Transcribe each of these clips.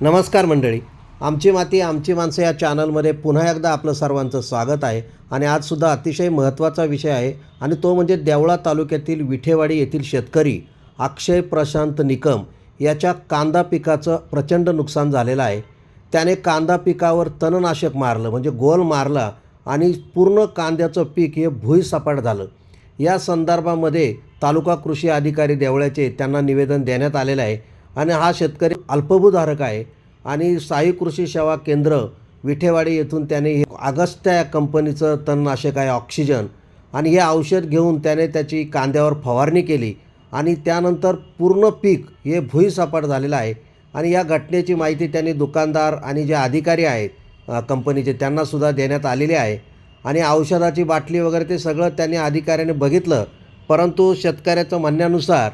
नमस्कार मंडळी. आमची माती आमची माणसं या चॅनलमध्ये पुन्हा एकदा आपलं सर्वांचं स्वागत आहे आणि आजसुद्धा अतिशय महत्त्वाचा विषय आहे आणि तो म्हणजे देवळा तालुक्यातील विठेवाडी येथील शेतकरी अक्षय प्रशांत निकम याच्या कांदा पिकाचं प्रचंड नुकसान झालेलं आहे. त्याने कांदा पिकावर तणनाशक मारलं म्हणजे गोल मारला आणि पूर्ण कांद्याचं पीक हे भुईसपाट झालं. या संदर्भामध्ये तालुका कृषी अधिकारी देवळ्याचे त्यांना निवेदन देण्यात आलेलं आहे. आणि हा शेतकरी अल्पभूधारक आहे. आणि साई कृषी सेवा केंद्र विठेवाडी येथून त्याने हे अगस्त्या या कंपनीचं तणनाशक आहे ऑक्सिजन. आणि हे औषध घेऊन त्याने त्याची कांद्यावर फवारणी केली. आणि त्यानंतर पूर्ण पीक हे भुईसपाट झालेलं आहे. आणि या घटनेची माहिती त्यांनी दुकानदार आणि जे अधिकारी आहेत कंपनीचे त्यांनासुद्धा देण्यात आलेली आहे. आणि औषधाची बाटली वगैरे ते सगळं त्यांनी अधिकाऱ्याने बघितलं. परंतु शेतकऱ्याचं म्हणण्यानुसार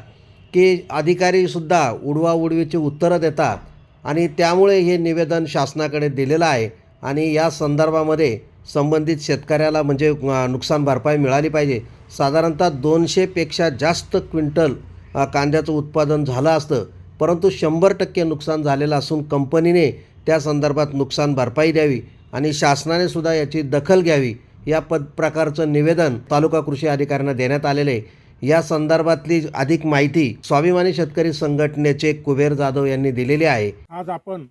की अधिकारीसुद्धा उडवाउडवीची उत्तरं देतात. आणि त्यामुळे हे निवेदन शासनाकडे दिलेलं आहे. आणि या संदर्भामध्ये संबंधित शेतकऱ्याला म्हणजे नुकसान भरपाई मिळाली पाहिजे. साधारणतः दोनशेपेक्षा जास्त क्विंटल कांद्याचं उत्पादन झालं असतं. परंतु शंभर टक्के नुकसान झालेलं असून कंपनीने त्या संदर्भात नुकसान भरपाई द्यावी आणि शासनाने सुद्धा याची दखल घ्यावी. या पद प्रकारचं निवेदन तालुका कृषी अधिकाऱ्यांना देण्यात आलेलं आहे. या संदर्भातली अधिक माहिती स्वाभिमानी शेतकरी संघटनेचे कुबेर जाधव यांनी दिलेली आहे. आज आपण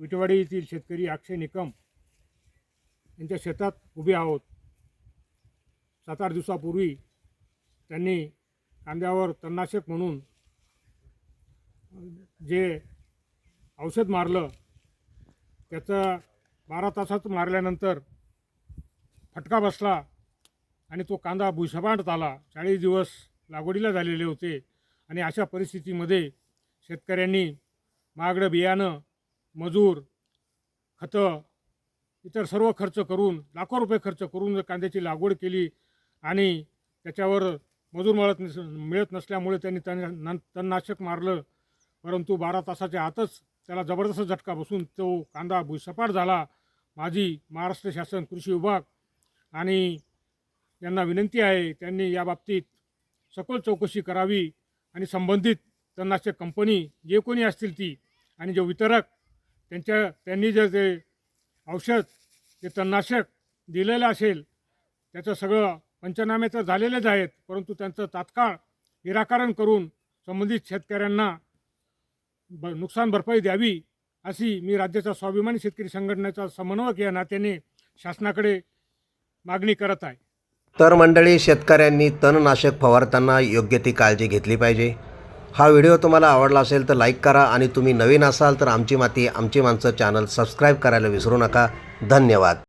विटवाडी येथील शेतकरी अक्षय निकम यांच्या शेतात उभे आहोत. सात आठ दिवसापूर्वी त्यांनी कांद्यावर तणनाशक म्हणून जे औषध मारलं त्याचं बारा तासात मारल्यानंतर फटका बसला. आणि तो कांदा भुसभांडत आला. चाळीस दिवस लागवडीला झालेले होते. आणि अशा परिस्थितीमध्ये शेतकऱ्यांनी महागडं बियाणं मजूर खतं इतर सर्व खर्च करून लाखो रुपये खर्च करून कांद्याची लागवड केली आणि त्याच्यावर मजूर मिळत नस मिळत नसल्यामुळे त्यांनी तण नं- तणनाशक मारलं. परंतु बारा तासाच्या आतच त्याला जबरदस्त झटका बसून तो कांदा भुसपाट झाला. माझी महाराष्ट्र शासन कृषी विभाग आणि यांना विनंती आहे त्यांनी या बाबतीत सखोल चौकशी करावी आणि संबंधित तणनाशक कंपनी जे कोणी असतील ती आणि जे वितरक त्यांच्या त्यांनी जर ते औषध ते तणनाशक दिलेलं असेल त्याचं सगळं पंचनामे तर झालेलेच आहेत परंतु त्यांचं तात्काळ निराकरण करून संबंधित शेतकऱ्यांना ब नुकसान भरपाई द्यावी अशी मी राज्याच्या स्वाभिमानी शेतकरी संघटनेचा समन्वयक या नात्याने शासनाकडे मागणी करत आहे. तर मंडळी शेतकऱ्यांनी तणनाशक फवारताना योग्य ती काळजी घेतली पाहिजे. हा व्हिडिओ तुम्हाला आवडला असेल तर लाईक करा आणि तुम्ही नवीन असाल तर आमची माती आमची माणसं चॅनल सबस्क्राईब करायला विसरू नका. धन्यवाद.